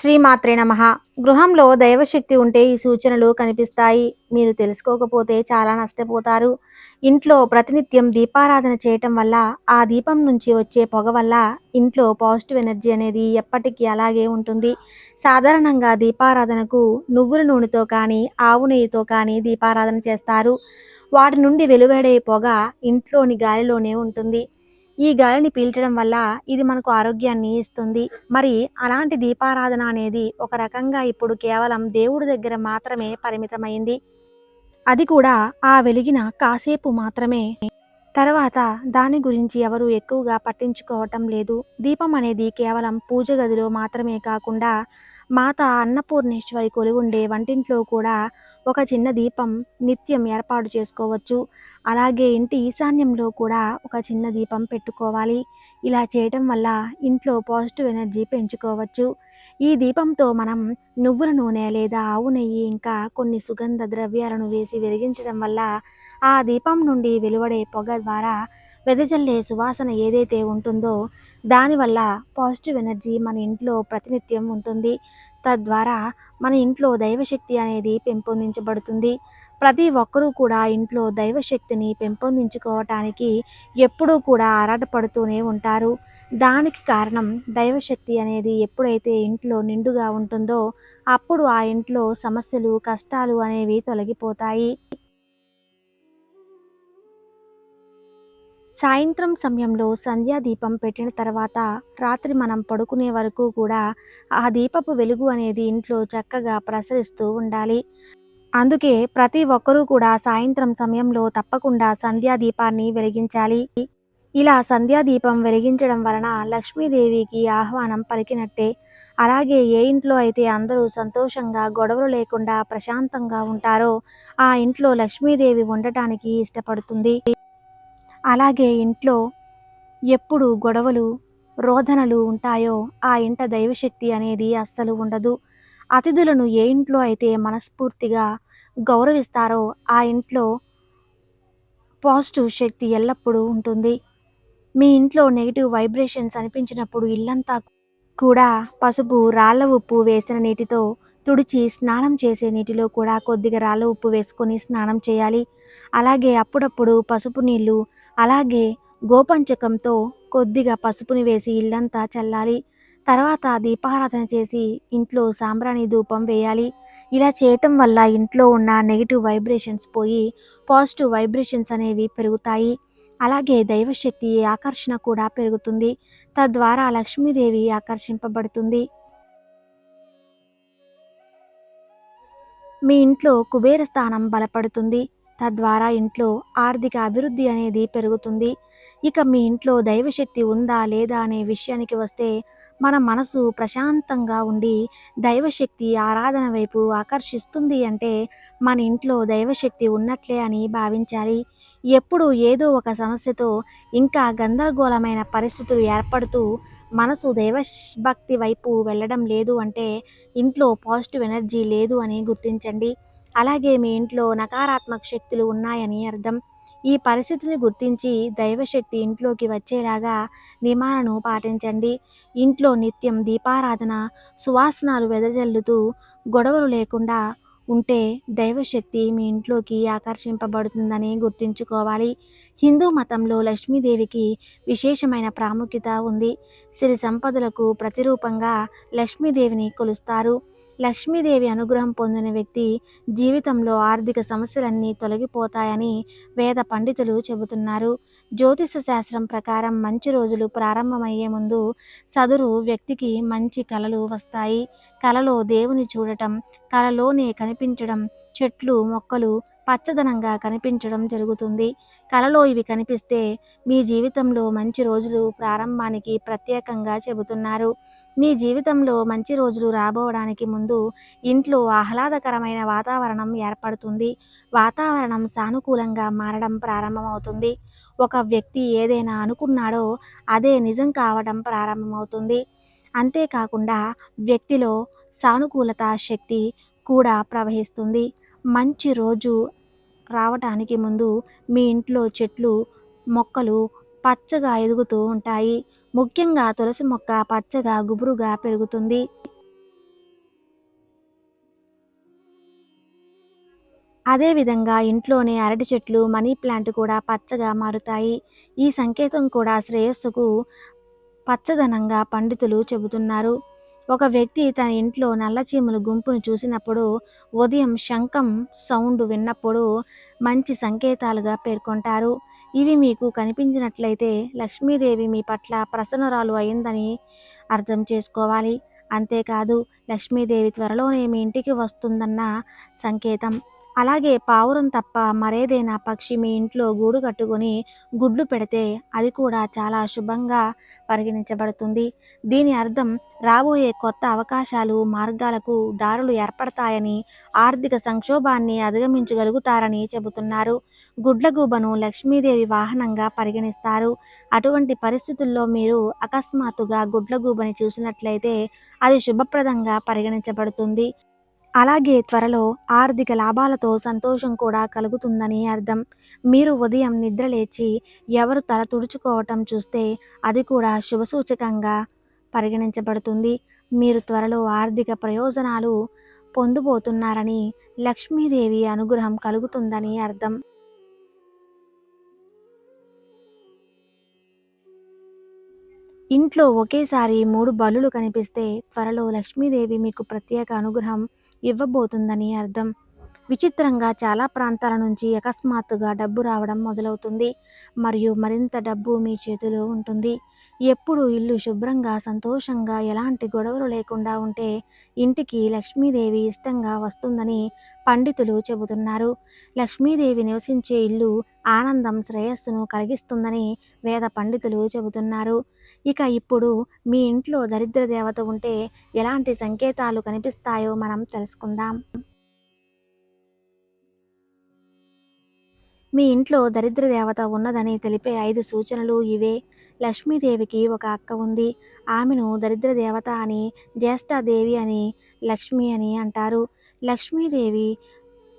శ్రీమాత్రే నమ. గృహంలో దైవశక్తి ఉంటే ఈ సూచనలు కనిపిస్తాయి. మీరు తెలుసుకోకపోతే చాలా నష్టపోతారు. ఇంట్లో ప్రతినిత్యం దీపారాధన చేయటం వల్ల ఆ దీపం నుంచి వచ్చే పొగ వల్ల ఇంట్లో పాజిటివ్ ఎనర్జీ అనేది ఎప్పటికీ అలాగే ఉంటుంది. సాధారణంగా దీపారాధనకు నువ్వుల నూనెతో కానీ ఆవు నెయ్యితో కానీ దీపారాధన చేస్తారు. వాటి నుండి వెలువడే పొగ ఇంట్లోని గాలిలోనే ఉంటుంది. ఈ గాలిని పీల్చడం వల్ల ఇది మనకు ఆరోగ్యాన్ని ఇస్తుంది. మరి అలాంటి దీపారాధన అనేది ఒక రకంగా ఇప్పుడు కేవలం దేవుడి దగ్గర మాత్రమే పరిమితమైంది. అది కూడా ఆ వెలిగిన కాసేపు మాత్రమే. తర్వాత దాని గురించి ఎవరు ఎక్కువగా పట్టించుకోవటం లేదు. దీపం అనేది కేవలం పూజ గదిలో మాత్రమే కాకుండా మాత అన్నపూర్ణేశ్వరి కొలువుండే వంటింట్లో కూడా ఒక చిన్న దీపం నిత్యం ఏర్పాటు చేసుకోవచ్చు. అలాగే ఇంటి ఈశాన్యంలో కూడా ఒక చిన్న దీపం పెట్టుకోవాలి. ఇలా చేయటం వల్ల ఇంట్లో పాజిటివ్ ఎనర్జీ పెంచుకోవచ్చు. ఈ దీపంతో మనం నువ్వుల నూనె లేదా ఆవు నెయ్యి ఇంకా కొన్ని సుగంధ ద్రవ్యాలను వేసి వెలిగించడం వల్ల ఆ దీపం నుండి వెలువడే పొగ ద్వారా వెదజల్లే సువాసన ఏదైతే ఉంటుందో దానివల్ల పాజిటివ్ ఎనర్జీ మన ఇంట్లో ప్రతినిత్యం ఉంటుంది. తద్వారా మన ఇంట్లో దైవశక్తి అనేది పెంపొందించబడుతుంది. ప్రతి ఒక్కరూ కూడా ఇంట్లో దైవశక్తిని పెంపొందించుకోవటానికి ఎప్పుడూ కూడా ఆరాటపడుతూనే ఉంటారు. దానికి కారణం దైవశక్తి అనేది ఎప్పుడైతే ఇంట్లో నిండుగా ఉంటుందో అప్పుడు ఆ ఇంట్లో సమస్యలు కష్టాలు అనేవి తొలగిపోతాయి. సాయంత్రం సమయంలో సంధ్యా దీపం పెట్టిన తర్వాత రాత్రి మనం పడుకునే వరకు కూడా ఆ దీపపు వెలుగు అనేది ఇంట్లో చక్కగా ప్రసరిస్తూ ఉండాలి. అందుకే ప్రతి ఒక్కరూ కూడా సాయంత్రం సమయంలో తప్పకుండా సంధ్యా దీపాన్ని వెలిగించాలి. ఇలా సంధ్యా దీపం వెలిగించడం వలన లక్ష్మీదేవికి ఆహ్వానం పలికినట్టే. అలాగే ఏ ఇంట్లో అయితే అందరూ సంతోషంగా గొడవలు లేకుండా ప్రశాంతంగా ఉంటారో ఆ ఇంట్లో లక్ష్మీదేవి ఉండటానికి ఇష్టపడుతుంది. అలాగే ఇంట్లో ఎప్పుడు గొడవలు రోధనలు ఉంటాయో ఆ ఇంట దైవశక్తి అనేది అస్సలు ఉండదు. అతిథులను ఏ ఇంట్లో అయితే మనస్ఫూర్తిగా గౌరవిస్తారో ఆ ఇంట్లో పాజిటివ్ శక్తి ఎల్లప్పుడూ ఉంటుంది. మీ ఇంట్లో నెగిటివ్ వైబ్రేషన్స్ అనిపించినప్పుడు ఇల్లంతా కూడా పసుపు రాళ్ళ ఉప్పు వేసిన నీటితో తుడిచి స్నానం చేసే నీటిలో కూడా కొద్దిగా రాళ్ళ ఉప్పు వేసుకొని స్నానం చేయాలి. అలాగే అప్పుడప్పుడు పసుపు నీళ్ళు అలాగే గోపంచకంతో కొద్దిగా పసుపుని వేసి ఇల్లంతా చల్లాలి. తర్వాత దీపారాధన చేసి ఇంట్లో సాంబ్రాణి ధూపం వేయాలి. ఇలా చేయటం వల్ల ఇంట్లో ఉన్న నెగిటివ్ వైబ్రేషన్స్ పోయి పాజిటివ్ వైబ్రేషన్స్ అనేవి పెరుగుతాయి. అలాగే దైవశక్తి ఆకర్షణ కూడా పెరుగుతుంది. తద్వారా లక్ష్మీదేవి ఆకర్షింపబడుతుంది. మీ ఇంట్లో కుబేర స్థానం బలపడుతుంది. తద్వారా ఇంట్లో ఆర్థిక అభివృద్ధి అనేది పెరుగుతుంది. ఇక మీ ఇంట్లో దైవశక్తి ఉందా లేదా అనే విషయానికి వస్తే మన మనసు ప్రశాంతంగా ఉండి దైవశక్తి ఆరాధన వైపు ఆకర్షిస్తుంది అంటే మన ఇంట్లో దైవశక్తి ఉన్నట్లే అని భావించాలి. ఎప్పుడు ఏదో ఒక సమస్యతో ఇంకా గందరగోళమైన పరిస్థితులు ఏర్పడుతూ మనసు దైవభక్తి వైపు వెళ్ళడం లేదు అంటే ఇంట్లో పాజిటివ్ ఎనర్జీ లేదు అని గుర్తించండి. అలాగే మీ ఇంట్లో నకారాత్మక శక్తులు ఉన్నాయని అర్థం. ఈ పరిస్థితిని గుర్తించి దైవశక్తి ఇంట్లోకి వచ్చేలాగా నియమాలను పాటించండి. ఇంట్లో నిత్యం దీపారాధన సువాసనాలు వెదజల్లుతూ గొడవలు లేకుండా ఉంటే దైవశక్తి మీ ఇంట్లోకి ఆకర్షింపబడుతుందని గుర్తుంచుకోవాలి. హిందూ మతంలో లక్ష్మీదేవికి విశేషమైన ప్రాముఖ్యత ఉంది. సిరి సంపదలకు ప్రతిరూపంగా లక్ష్మీదేవిని కొలుస్తారు. లక్ష్మీదేవి అనుగ్రహం పొందిన వ్యక్తి జీవితంలో ఆర్థిక సమస్యలన్నీ తొలగిపోతాయని వేద పండితులు చెబుతున్నారు. జ్యోతిష శాస్త్రం ప్రకారం మంచి రోజులు ప్రారంభమయ్యే ముందు సదురు వ్యక్తికి మంచి కళలు వస్తాయి. కలలో దేవుని చూడటం కలలోనే కనిపించడం చెట్లు మొక్కలు పచ్చదనంగా కనిపించడం జరుగుతుంది. కలలో ఇవి కనిపిస్తే మీ జీవితంలో మంచి రోజులు ప్రారంభానికి ప్రత్యేకంగా చెబుతున్నారు. మీ జీవితంలో మంచి రోజులు రాబోవడానికి ముందు ఇంట్లో ఆహ్లాదకరమైన వాతావరణం ఏర్పడుతుంది. వాతావరణం సానుకూలంగా మారడం ప్రారంభమవుతుంది. ఒక వ్యక్తి ఏదైనా అనుకున్నాడో అదే నిజం కావడం ప్రారంభమవుతుంది. అంతేకాకుండా వ్యక్తిలో సానుకూలత శక్తి కూడా ప్రవహిస్తుంది. మంచి రోజు రావటానికి ముందు మీ ఇంట్లో చెట్లు మొక్కలు పచ్చగా ఎదుగుతూ ఉంటాయి. ముఖ్యంగా తులసి మొక్క పచ్చగా గుబురుగా పెరుగుతుంది. అదేవిధంగా ఇంట్లోనే అరటి చెట్లు మనీ ప్లాంట్ కూడా పచ్చగా మారుతాయి. ఈ సంకేతం కూడా శ్రేయస్సుకు పచ్చదనంగా పండితులు చెబుతున్నారు. ఒక వ్యక్తి తన ఇంట్లో నల్లచీమల గుంపును చూసినప్పుడు ఉదయం శంఖం సౌండ్ విన్నప్పుడు మంచి సంకేతాలుగా పేర్కొంటారు. ఇవి మీకు కనిపించినట్లయితే లక్ష్మీదేవి మీ పట్ల ప్రసన్నరాలు అయిందని అర్థం చేసుకోవాలి. అంతేకాదు లక్ష్మీదేవి త్వరలోనే మీ ఇంటికి వస్తుందన్న సంకేతం. అలాగే పావురం తప్ప మరేదైనా పక్షి మీ ఇంట్లో గూడు కట్టుకొని గుడ్లు పెడితే అది కూడా చాలా శుభంగా పరిగణించబడుతుంది. దీని అర్థం రాబోయే కొత్త అవకాశాలు మార్గాలకు దారులు ఏర్పడతాయని ఆర్థిక సంక్షోభాన్ని అధిగమించగలుగుతారని చెబుతున్నారు. గుడ్లగూబను లక్ష్మీదేవి వాహనంగా పరిగణిస్తారు. అటువంటి పరిస్థితుల్లో మీరు అకస్మాత్తుగా గుడ్లగూబని చూసినట్లయితే అది శుభప్రదంగా పరిగణించబడుతుంది. అలాగే త్వరలో ఆర్థిక లాభాలతో సంతోషం కూడా కలుగుతుందని అర్థం. మీరు ఉదయం నిద్రలేచి ఎవరు తల తుడుచుకోవటం చూస్తే అది కూడా శుభసూచకంగా పరిగణించబడుతుంది. మీరు త్వరలో ఆర్థిక ప్రయోజనాలు పొందుబోతున్నారని లక్ష్మీదేవి అనుగ్రహం కలుగుతుందని అర్థం. ఇంట్లో ఒకేసారి మూడు బలులు కనిపిస్తే త్వరలో లక్ష్మీదేవి మీకు ప్రత్యేక అనుగ్రహం ఇవ్వబోతుందని అర్థం. విచిత్రంగా చాలా ప్రాంతాల నుంచి అకస్మాత్తుగా డబ్బు రావడం మొదలవుతుంది. మరియు మరింత డబ్బు మీ చేతిలో ఉంటుంది. ఎప్పుడు ఇల్లు శుభ్రంగా సంతోషంగా ఎలాంటి గొడవలు లేకుండా ఉంటే ఇంటికి లక్ష్మీదేవి ఇష్టంగా వస్తుందని పండితులు చెబుతున్నారు. లక్ష్మీదేవి నివసించే ఇల్లు ఆనందం శ్రేయస్సును కలిగిస్తుందని వేద పండితులు చెబుతున్నారు. ఇక ఇప్పుడు మీ ఇంట్లో దరిద్ర దేవత ఉంటే ఎలాంటి సంకేతాలు కనిపిస్తాయో మనం తెలుసుకుందాం. మీ ఇంట్లో దరిద్ర దేవత ఉన్నదని తెలిపే ఐదు సూచనలు ఇవే. లక్ష్మీదేవికి ఒక అక్క ఉంది. ఆమెను దరిద్ర దేవత అని జ్యేష్ఠాదేవి అని లక్ష్మి అని అంటారు. లక్ష్మీదేవి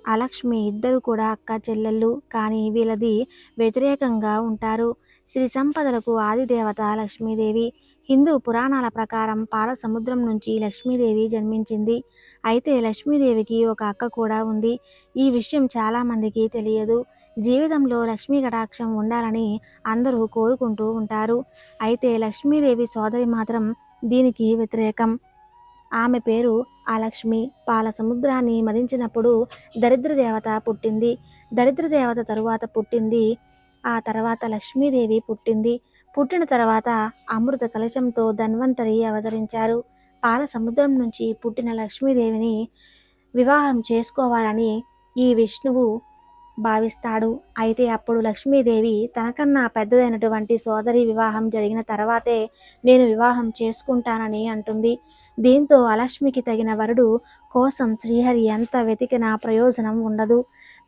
అలక్ష్మి ఇద్దరు కూడా అక్క చెల్లెళ్ళు కానీ వీళ్ళది వ్యతిరేకంగా ఉంటారు. శ్రీ సంపదలకు ఆదిదేవత లక్ష్మీదేవి. హిందూ పురాణాల ప్రకారం పాల సముద్రం నుంచి లక్ష్మీదేవి జన్మించింది. అయితే లక్ష్మీదేవికి ఒక అక్క కూడా ఉంది. ఈ విషయం చాలామందికి తెలియదు. జీవితంలో లక్ష్మీ కటాక్షం ఉండాలని అందరూ కోరుకుంటూ ఉంటారు. అయితే లక్ష్మీదేవి సోదరి మాత్రం దీనికి వ్యతిరేకం. ఆమె పేరు ఆ లక్ష్మి. పాల సముద్రాన్ని మదించినప్పుడు దరిద్ర దేవత పుట్టింది. దరిద్ర దేవత తరువాత పుట్టింది ఆ తర్వాత లక్ష్మీదేవి పుట్టింది. పుట్టిన తర్వాత అమృత కలశంతో ధన్వంతరి అవతరించారు. పాల సముద్రం నుంచి పుట్టిన లక్ష్మీదేవిని వివాహం చేసుకోవాలని ఈ విష్ణువు భావిస్తాడు. అయితే అప్పుడు లక్ష్మీదేవి తనకన్నా పెద్దదైనటువంటి సోదరి వివాహం జరిగిన తర్వాతే నేను వివాహం చేసుకుంటానని అంటుంది. దీంతో అలక్ష్మికి తగిన వరుడు కోసం శ్రీహరి ఎంత వెతికినా ప్రయోజనం ఉండదు.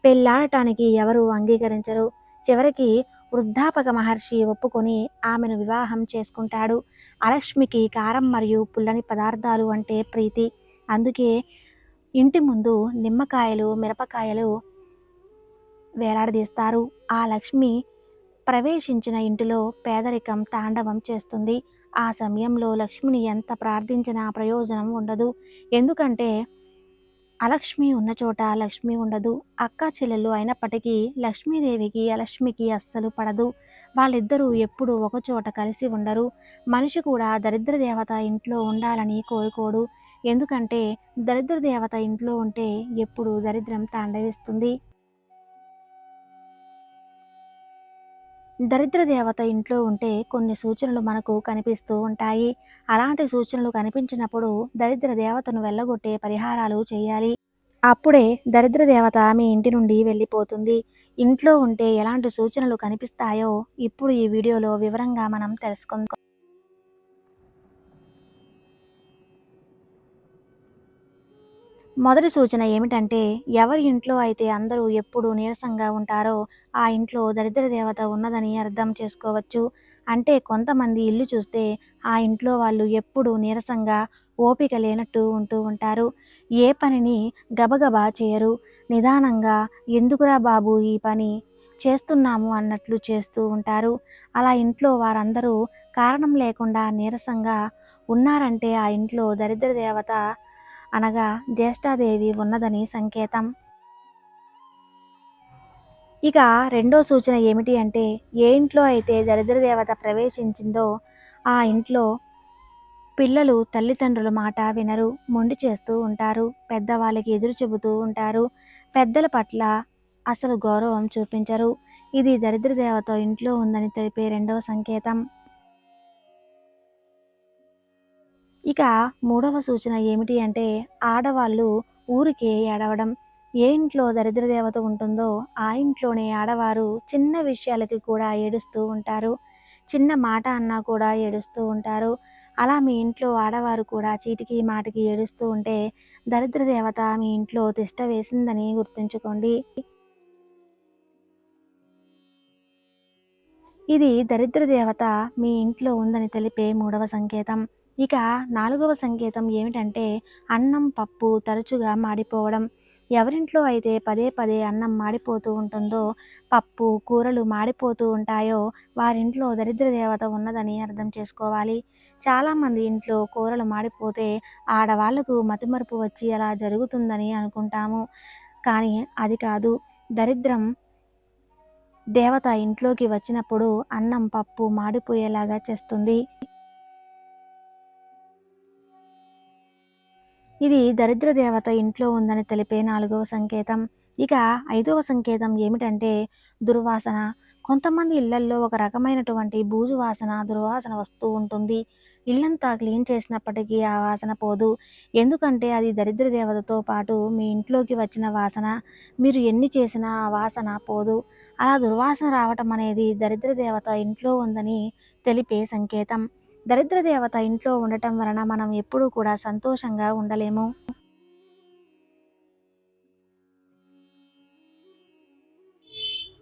పెళ్ళాడటానికి ఎవరు అంగీకరించరు. చివరికి వృద్ధాపక మహర్షి ఒప్పుకొని ఆమెను వివాహం చేసుకుంటాడు. అలక్ష్మికి కారం మరియు పుల్లని పదార్థాలు అంటే ప్రీతి. అందుకే ఇంటి ముందు నిమ్మకాయలు మిరపకాయలు వేలాడదీస్తారు. ఆ లక్ష్మి ప్రవేశించిన ఇంటిలో పేదరికం తాండవం చేస్తుంది. ఆ సమయంలో లక్ష్మిని ఎంత ప్రార్థించినా ప్రయోజనం ఉండదు. ఎందుకంటే అలక్ష్మి ఉన్న చోట లక్ష్మి ఉండదు. అక్క చెల్లెలు అయినప్పటికీ లక్ష్మీదేవికి అలక్ష్మికి అస్సలు పడదు. వాళ్ళిద్దరూ ఎప్పుడూ ఒకచోట కలిసి ఉండరు. మనిషి కూడా దరిద్ర దేవత ఇంట్లో ఉండాలని కోరుకోడు. ఎందుకంటే దరిద్ర దేవత ఇంట్లో ఉంటే ఎప్పుడు దరిద్రం తాండవిస్తుంది. దరిద్ర దేవత ఇంట్లో ఉంటే కొన్ని సూచనలు మనకు కనిపిస్తూ ఉంటాయి. అలాంటి సూచనలు కనిపించినప్పుడు దరిద్ర దేవతను వెళ్ళగొట్టే పరిహారాలు చేయాలి. అప్పుడే దరిద్ర దేవత మీ ఇంటి నుండి వెళ్ళిపోతుంది. ఇంట్లో ఉంటే ఎలాంటి సూచనలు కనిపిస్తాయో ఇప్పుడు ఈ వీడియోలో వివరంగా మనం తెలుసుకుందాం. మొదటి సూచన ఏమిటంటే ఎవరి ఇంట్లో అయితే అందరూ ఎప్పుడు నీరసంగా ఉంటారో ఆ ఇంట్లో దరిద్ర దేవత ఉన్నదని అర్థం చేసుకోవచ్చు. అంటే కొంతమంది ఇల్లు చూస్తే ఆ ఇంట్లో వాళ్ళు ఎప్పుడూ నీరసంగా ఓపిక లేనట్టు ఉంటూ ఉంటారు. ఏ పనిని గబగబా చేయరు. నిదానంగా ఎందుకురా బాబు ఈ పని? చేస్తున్నాము అన్నట్లు చేస్తూ ఉంటారు. అలా ఇంట్లో వారందరూ కారణం లేకుండా నీరసంగా ఉన్నారంటే ఆ ఇంట్లో దరిద్ర దేవత అనగా జ్యేష్ఠాదేవి ఉన్నదని సంకేతం. ఇక రెండో సూచన ఏమిటి అంటే ఏ ఇంట్లో అయితే దరిద్ర దేవత ప్రవేశించిందో ఆ ఇంట్లో పిల్లలు తల్లిదండ్రుల మాట వినరు మొండి చేస్తూ ఉంటారు పెద్దవాళ్ళకి ఎదురు చెబుతూ ఉంటారు పెద్దల పట్ల అసలు గౌరవం చూపించరు. ఇది దరిద్ర దేవత ఇంట్లో ఉందని తెలిపే రెండవ సంకేతం. ఇక మూడవ సూచన ఏమిటి అంటే ఆడవాళ్ళు ఊరికే ఏడవడం. ఏ ఇంట్లో దరిద్ర దేవత ఉంటుందో ఆ ఇంట్లోనే ఆడవారు చిన్న విషయాలకి కూడా ఏడుస్తూ ఉంటారు. చిన్న మాట అన్నా కూడా ఏడుస్తూ ఉంటారు. అలా మీ ఇంట్లో ఆడవారు కూడా చీటికి మాటికి ఏడుస్తూ ఉంటే దరిద్ర దేవత మీ ఇంట్లో తిష్ట వేసిందని గుర్తుంచుకోండి. ఇది దరిద్ర దేవత మీ ఇంట్లో ఉందని తెలిపే మూడవ సంకేతం. ఇక నాలుగవ సంకేతం ఏమిటంటే అన్నం పప్పు తరచుగా మాడిపోవడం. ఎవరింట్లో అయితే పదే పదే అన్నం మాడిపోతూ ఉంటుందో పప్పు కూరలు మాడిపోతూ ఉంటాయో వారింట్లో దరిద్ర దేవత ఉన్నదని అర్థం చేసుకోవాలి. చాలామంది ఇంట్లో కూరలు మాడిపోతే ఆడవాళ్ళకు మతిమరుపు వచ్చి అలా జరుగుతుందని అనుకుంటాము. కానీ అది కాదు. దరిద్రం దేవత ఇంట్లోకి వచ్చినప్పుడు అన్నం పప్పు మాడిపోయేలాగా చేస్తుంది. ఇది దరిద్ర దేవత ఇంట్లో ఉందని తెలిపే నాలుగవ సంకేతం. ఇక ఐదవ సంకేతం ఏమిటంటే దుర్వాసన. కొంతమంది ఇళ్ళల్లో ఒక రకమైనటువంటి బూజు వాసన దుర్వాసన వస్తూ ఉంటుంది. ఇల్లంతా క్లీన్ చేసినప్పటికీ ఆ వాసన పోదు. ఎందుకంటే అది దరిద్ర దేవతతో పాటు మీ ఇంట్లోకి వచ్చిన వాసన. మీరు ఎన్ని చేసినా ఆ వాసన పోదు. అలా దుర్వాసన రావటం అనేది దరిద్ర దేవత ఇంట్లో ఉందని తెలిపే సంకేతం. దరిద్ర దేవత ఇంట్లో ఉండటం వలన మనం ఎప్పుడూ కూడా సంతోషంగా ఉండలేము.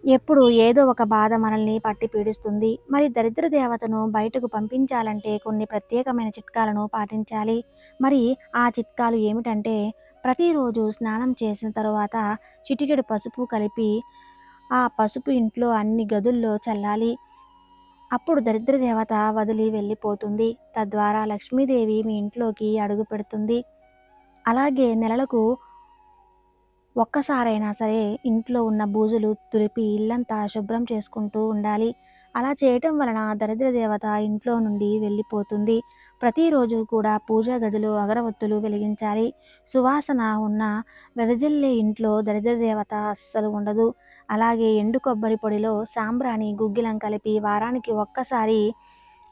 ఎప్పుడు ఏదో ఒక బాధ మనల్ని పట్టి పీడిస్తుంది. మరి దరిద్ర దేవతను బయటకు పంపించాలంటే కొన్ని ప్రత్యేకమైన చిట్కాలను పాటించాలి. మరి ఆ చిట్కాలు ఏమిటంటే ప్రతిరోజు స్నానం చేసిన తరువాత చిటికెడు పసుపు కలిపి ఆ పసుపు ఇంట్లో అన్ని గదుల్లో చల్లాలి. అప్పుడు దరిద్ర దేవత వదిలి వెళ్ళిపోతుంది. తద్వారా లక్ష్మీదేవి మీ ఇంట్లోకి అడుగు పెడుతుంది. అలాగే నెలలకు ఒక్కసారైనా సరే ఇంట్లో ఉన్న బూజులు తులిపి ఇల్లంతా శుభ్రం చేసుకుంటూ ఉండాలి. అలా చేయటం వలన దరిద్ర దేవత ఇంట్లో నుండి వెళ్ళిపోతుంది. ప్రతిరోజు కూడా పూజా గదిలో అగరవత్తులు వెలిగించాలి. సువాసన ఉన్న వెదజల్లే ఇంట్లో దరిద్ర దేవత అస్సలు ఉండదు. అలాగే ఎండు కొబ్బరి పొడిలో సాంబ్రాణి గుగ్గిలం కలిపి వారానికి ఒక్కసారి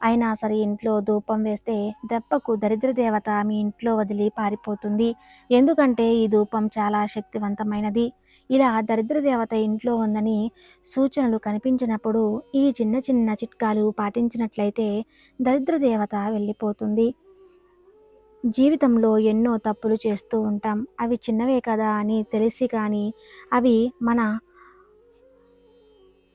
అయినా సరే ఇంట్లో ధూపం వేస్తే దెబ్బకు దరిద్ర దేవత మీ ఇంట్లో వదిలి పారిపోతుంది. ఎందుకంటే ఈ ధూపం చాలా శక్తివంతమైనది. ఇలా దరిద్ర దేవత ఇంట్లో ఉందని సూచనలు కనిపించినప్పుడు ఈ చిన్న చిన్న చిట్కాలు పాటించినట్లయితే దరిద్ర దేవత వెళ్ళిపోతుంది. జీవితంలో ఎన్నో తప్పులు చేస్తూ ఉంటాం. అవి చిన్నవే కదా అని తెలిసి కానీ అవి మన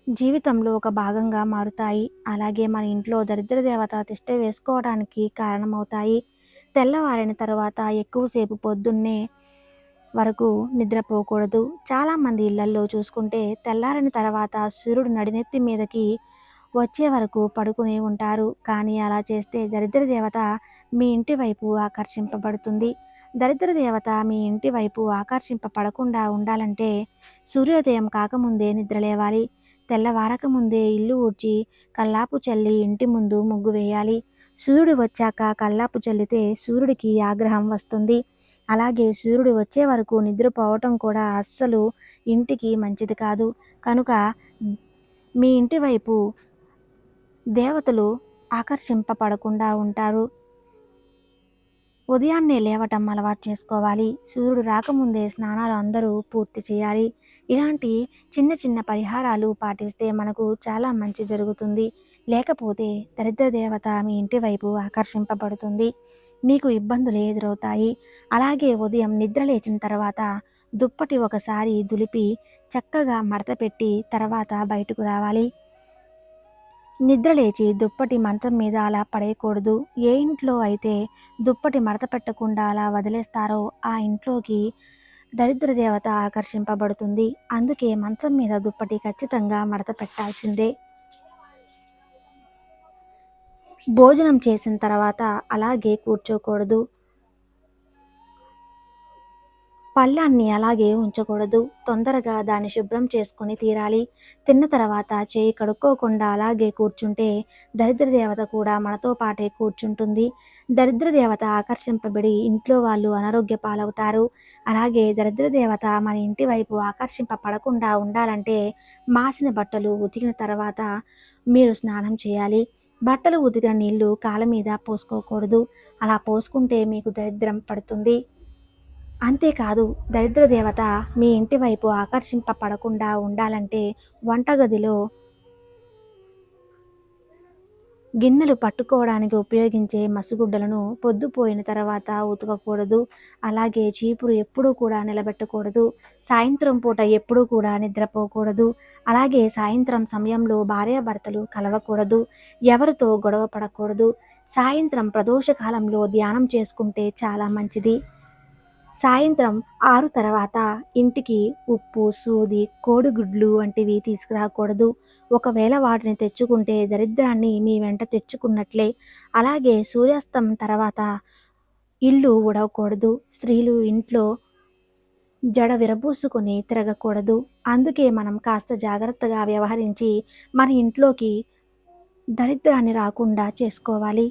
జీవితంలో ఒక భాగంగా మారుతాయి. అలాగే మన ఇంట్లో దరిద్ర దేవత తిష్ట వేసుకోవడానికి కారణమవుతాయి. తెల్లవారిన తర్వాత ఎక్కువసేపు పొద్దున్నే వరకు నిద్రపోకూడదు. చాలామంది ఇళ్ళల్లో చూసుకుంటే తెల్లారిన తర్వాత సూర్యుడు నడినెత్తి మీదకి వచ్చే వరకు పడుకుని ఉంటారు. కానీ అలా చేస్తే దరిద్ర దేవత మీ ఇంటి వైపు ఆకర్షింపబడుతుంది. దరిద్ర దేవత మీ ఇంటి వైపు ఆకర్షింపబడకుండా ఉండాలంటే సూర్యోదయం కాకముందే నిద్రలేవాలి. తెల్లవారక ముందే ఇల్లు ఊడ్చి కల్లాపు చల్లి ఇంటి ముందు ముగ్గు వేయాలి. సూర్యుడు వచ్చాక కల్లాపు చల్లితే సూర్యుడికి ఆగ్రహం వస్తుంది. అలాగే సూర్యుడు వచ్చే వరకు నిద్రపోవటం కూడా అస్సలు ఇంటికి మంచిది కాదు. కనుక మీ ఇంటి వైపు దేవతలు ఆకర్షింపబడకుండా ఉంటారు. ఉదయాన్నే లేవటం అలవాటు చేసుకోవాలి. సూర్యుడు రాకముందే స్నానాలు అందరూ పూర్తి చేయాలి. ఇలాంటి చిన్న చిన్న పరిహారాలు పాటిస్తే మనకు చాలా మంచి జరుగుతుంది. లేకపోతే దరిద్ర దేవత మీ ఇంటి వైపు ఆకర్షింపబడుతుంది. మీకు ఇబ్బందులు ఎదురవుతాయి. అలాగే ఉదయం నిద్ర లేచిన తర్వాత దుప్పటి ఒకసారి దులిపి చక్కగా మడత పెట్టి తర్వాత బయటకు రావాలి. నిద్ర లేచి దుప్పటి మంచం మీద అలా పడేయకూడదు. ఏ ఇంట్లో అయితే దుప్పటి మడత పెట్టకుండా అలా వదిలేస్తారో ఆ ఇంట్లోకి దరిద్ర దేవత ఆకర్షింపబడుతుంది. అందుకే మంచం మీద దుప్పటి ఖచ్చితంగా మడత పెట్టాల్సిందే. భోజనం చేసిన తర్వాత అలాగే కూర్చోకూడదు. పళ్ళాన్ని అలాగే ఉంచకూడదు. తొందరగా దాన్ని శుభ్రం చేసుకొని తీరాలి. తిన్న తర్వాత చేయి కడుక్కోకుండా అలాగే కూర్చుంటే దరిద్ర దేవత కూడా మనతో పాటే కూర్చుంటుంది. దరిద్ర దేవత ఆకర్షింపబడి ఇంట్లో వాళ్ళు అనారోగ్య పాలవుతారు. అలాగే దరిద్ర దేవత మన ఇంటి వైపు ఆకర్షింపబడకుండా ఉండాలంటే మాసిన బట్టలు ఉతికిన తర్వాత మీరు స్నానం చేయాలి. బట్టలు ఉతికిన నీళ్ళు కాళ్ళ మీద పోసుకోకూడదు. అలా పోసుకుంటే మీకు దరిద్రం పడుతుంది. అంతేకాదు దరిద్ర దేవత మీ ఇంటి వైపు ఆకర్షింపబడకుండా ఉండాలంటే వంటగదిలో గిన్నెలు పట్టుకోవడానికి ఉపయోగించే మసిగుడ్డలను పొద్దుపోయిన తర్వాత ఉతకకూడదు. అలాగే చీపురు ఎప్పుడూ కూడా నిలబెట్టకూడదు. సాయంత్రం పూట ఎప్పుడూ కూడా నిద్రపోకూడదు. అలాగే సాయంత్రం సమయంలో భార్యాభర్తలు కలవకూడదు. ఎవరితో గొడవ పడకూడదు. సాయంత్రం ప్రదోష కాలంలో ధ్యానం చేసుకుంటే చాలా మంచిది. సాయంత్రం ఆరు తర్వాత ఇంటికి ఉప్పు సూది కోడిగుడ్లు వంటివి తీసుకురాకూడదు. ఒకవేళ వాటిని తెచ్చుకుంటే దరిద్రాన్ని మీ వెంట తెచ్చుకున్నట్లే. అలాగే సూర్యాస్తం తర్వాత ఇల్లు ఉడవకూడదు స్త్రీలు ఇంట్లో జడ విరబూసుకొని తిరగకూడదు. అందుకే మనం కాస్త జాగ్రత్తగా వ్యవహరించి మన ఇంట్లోకి దరిద్రాన్ని రాకుండా చేసుకోవాలి.